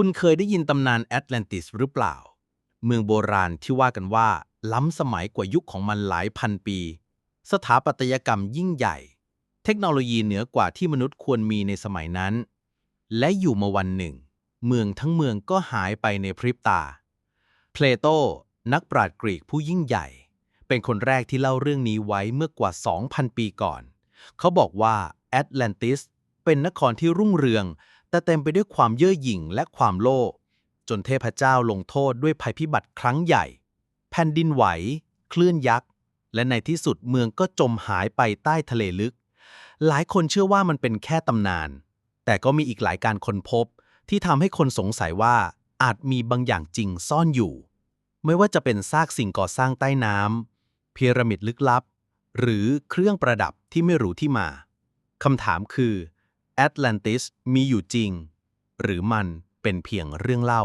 คุณเคยได้ยินตำนานแอตแลนติสหรือเปล่า เมืองโบราณที่ว่ากันว่า ล้ำสมัยกว่ายุคของมันหลายพันปี สถาปัตยกรรมยิ่งใหญ่ เทคโนโลยีเหนือกว่าที่มนุษย์ควรมีในสมัยนั้น และอยู่มาวันหนึ่ง เมืองทั้งเมืองก็หายไปในพริบตา เพลโต นักปราชญ์กรีกผู้ยิ่งใหญ่ เป็นคนแรกที่เล่าเรื่องนี้ไว้เมื่อกว่า 2,000 ปีก่อน เขาบอกว่าแอตแลนติสเป็นนครที่รุ่งเรือง แต่เต็มไปด้วยความเย่อหยิ่งและความโลภจนเทพเจ้าลงโทษด้วยภัยพิบัติครั้งใหญ่ แผ่นดินไหว คลื่นยักษ์ และในที่สุดเมืองก็จมหายไปใต้ทะเลลึก หลายคนเชื่อว่ามันเป็นแค่ตำนาน แต่ก็มีอีกหลายการค้นพบ ที่ทำให้คนสงสัยว่าอาจมีบางอย่างจริงซ่อนอยู่ ไม่ว่าจะเป็นซากสิ่งก่อสร้างใต้น้ำพีระมิดลึกลับ หรือเครื่องประดับที่ไม่รู้ที่มาคำถามคือ แอตแลนติสมีอยู่จริง หรือมันเป็นเพียงเรื่องเล่า